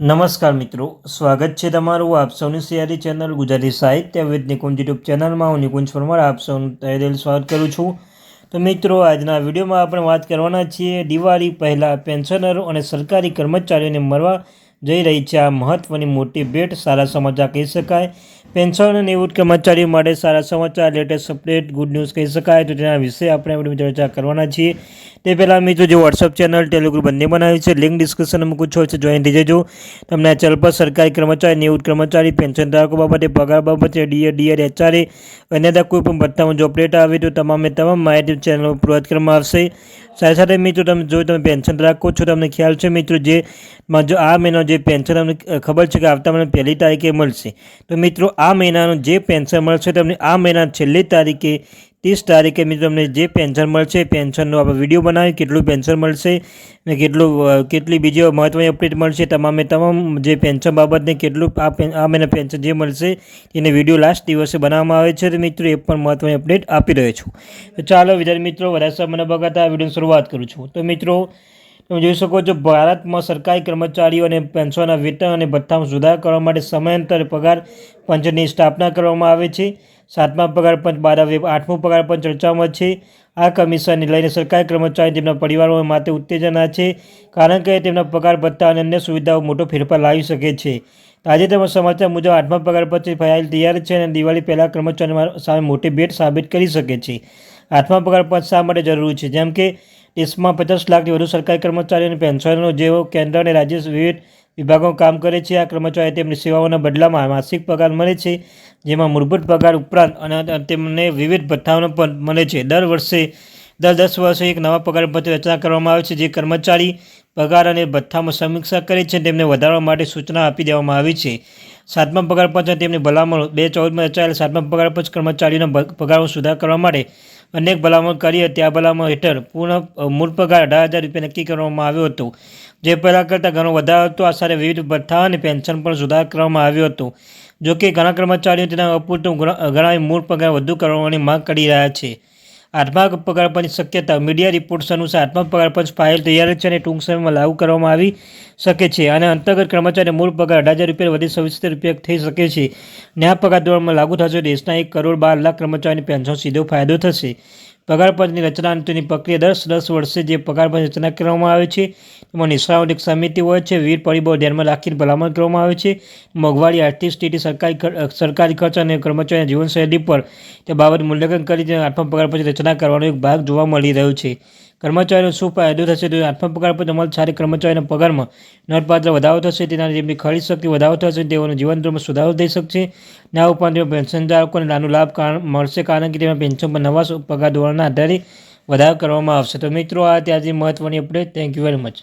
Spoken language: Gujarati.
નમસ્કાર મિત્રો, સ્વાગત છે તમારું આપ સૌની સિયારી ચેનલ ગુજરાતી સાહિત્ય વિદ નિકુંજ યુટ્યુબ ચેનલમાં. હું નિકુંજ પરમાર, આપ સૌનું તહેદેલ સ્વાગત કરું છું. તો મિત્રો, આજના વિડીયોમાં આપણે વાત કરવાના છીએ દિવાળી પહેલાં પેન્શનરો અને સરકારી કર્મચારીઓને મળવા જઈ રહી છે. આ મહત્ત્વની મોટી ભેટ, સારા સમાચાર કહી શકાય. પેન્શન અને નિવૃત્ત કર્મચારીઓ માટે સારા સમાચાર, લેટેસ્ટ અપડેટ, ગુડ ન્યૂઝ કહી શકાય. તો તેના વિશે આપણે ચર્ચા કરવાના છીએ. તે પહેલાં મિત્રો જે વોટ્સઅપ ચેનલ ટેલિગ્રુપ બંને બનાવ્યું છે લિંક ડિસ્ક્રિપ્શનમાં મૂકું છો છે જોઈન થઈ જજો. તમને આ ચેનલ પર સરકારી કર્મચારી, નિવૃત્ત કર્મચારી પેન્શન ધારકો બાબતે પગાર બાબતે ડીએ ડીઆર એચઆરએ અન્યથા કોઈ પણ ભથ્થામાં જો અપડેટ આવે તો તમામે તમામ માહિતી ચેનલ પર પ્રોવાઈડ કરવામાં આવશે. સાથે સાથે મિત્રો તમે, જો તમે પેન્શન રાખો છો, તમને ખ્યાલ છે મિત્રો જે જો આ મહિનો જે પેન્શન તમને ખબર છે કે આવતા મહિના પહેલી તારીખે મળશે. તો મિત્રો આ મહિનાનું જે પેન્શન મળશે, તમને આ મહિના છેલ્લી તારીખે ત્રીસ તારીખે મિત્રો તમને જે પેન્શન મળશે પેન્શનનો આપણે વીડિયો બનાવી કેટલું પેન્શન મળશે ને કેટલું કેટલી બીજી મહત્ત્વની અપડેટ મળશે, તમામે તમામ જે પેન્શન બાબતને કેટલું આ આ મહિના પેન્શન જે મળશે, એને વીડિયો લાસ્ટ દિવસે બનાવવામાં આવે છે. તો મિત્રો, એ પણ મહત્ત્વની અપડેટ આપી રહ્યો છું. તો ચાલો, વિદ્યાર્થી મિત્રો વરાસા મને બગાતા આ વિડીયોની શરૂઆત કરું છું. તો મિત્રો, તમે જોઈ શકો છો, ભારતમાં સરકારી કર્મચારીઓ અને પેન્શનના વેતન અને ભથ્થામાં સુધાર કરવા માટે સમયાંતરે પગાર પંચની સ્થાપના કરવામાં આવે છે. સાતમા પગાર પંચ બારાવે આઠમું પગાર પંચ ચર્ચામાં છે. આ કમિશનને લઈને સરકારી કર્મચારી તેમના પરિવારો માટે ઉત્તેજના છે, કારણ કે તેમના પગાર ભત્તા અને અન્ય સુવિધાઓ મોટો ફેરફાર લાવી શકે છે. તાજેતરમાં સમાચાર મુજબ આઠમા પગાર પંચ ફાઇલ તૈયાર છે અને દિવાળી પહેલાં કર્મચારીઓ સામે મોટી ભેટ સાબિત કરી શકે છે. આઠમા પગાર પંચ શા માટે જરૂરી છે? જેમ કે, દેશમાં પચાસ લાખથી વધુ સરકારી કર્મચારીઓ અને પેન્શનરો જેઓ કેન્દ્ર અને રાજ્ય વિવિધ વિભાગો કામ કરે છે. આ કર્મચારી તેમની સેવાઓના બદલામાં માસિક પગાર મળે છે, જેમાં મૂળભૂત પગાર ઉપરાંત અને તેમને વિવિધ ભથ્થાઓ પણ મળે છે. દર વર્ષે, દર દસ વર્ષે એક નવા પગાર પત્ર રચના કરવામાં આવે છે, જે કર્મચારી પગાર અને ભથ્થામાં સમીક્ષા કરે છે તેમને વધારવા માટે સૂચના આપી દેવામાં આવી છે. સાતમા પગાર પંચ તેમની ભલામણ, બે ચૌદમાં રચાયેલ સાતમા પગાર પંચ કર્મચારીઓના પગારમાં સુધાર કરવા માટે અનેક ભલામણ કરી હતી. આ ભલામણ હેઠળ પૂર્ણ મૂળ પગાર અઢાર હજાર રૂપિયા નક્કી કરવામાં આવ્યો હતો. જે પહેલાં કરતાં ઘણો વધારો હતો. આ સાથે વિવિધ ભથ્થા અને પેન્શન પણ સુધાર કરવામાં આવ્યો હતો. જોકે ઘણા કર્મચારીઓ તેના અપૂરતું ઘણા મૂળ પગાર વધુ કરવાની માંગ કરી રહ્યા છે. આઠમા પગાર પંચ શક્યતા મીડિયા રિપોર્ટ્સ અનુસાર આઠમા પગાર પંચ ફાઇલ તૈયાર છે અને ટૂંક સમયમાં લાગુ કરવામાં આવી શકે છે. અને અંતર્ગત કર્મચારી મૂળ પગાર અઢાર હજાર રૂપિયા વધી સવિસ્તર રૂપિયા થઈ શકે છે. ને આ પગાર ધોરણમાં લાગુ થશે દેશના એક કરોડ બાર લાખ કર્મચારીની પેન્શન સીધો ફાયદો થશે. પગાર પંચની રચના અંતની પ્રક્રિયા દસ દસ વર્ષે જે પગારપંચ રચના કરવામાં આવે છે, તેમાં એક સમિતિ હોય છે વિવિધ પરિબળો ધ્યાનમાં રાખીને ભલામણ કરવામાં આવે છે, મોંઘવારી, આર્થિક સ્થિતિ, સરકારી સરકારી ખર્ચ અને કર્મચારીના જીવનશૈલી પર તે બાબત મૂલ્યાંકન કરી આઠમા પગાર પંચ રચના કરવાનો એક ભાગ જોવા મળી રહ્યો છે. કર્મચારીનો શું ફાયદો થશે તો આઠમા પગાર પર અમલ સારી કર્મચારીના પગારમાં નોંધપાત્ર વધારો થશે તેના તેમની ખરીદ શક્તિ વધારો થશે, તેઓનું જીવન ધોરણમાં સુધારો થઈ શકશે. ના ઉપરાંત તેઓ પેન્શનધારકોને નાનું લાભ મળશે, કારણ કે તેમાં પેન્શન પર નવા પગાર ધોરણના આધારે વધારો કરવામાં આવશે. તો મિત્રો, આ ત્યાંથી મહત્ત્વની update thank you very much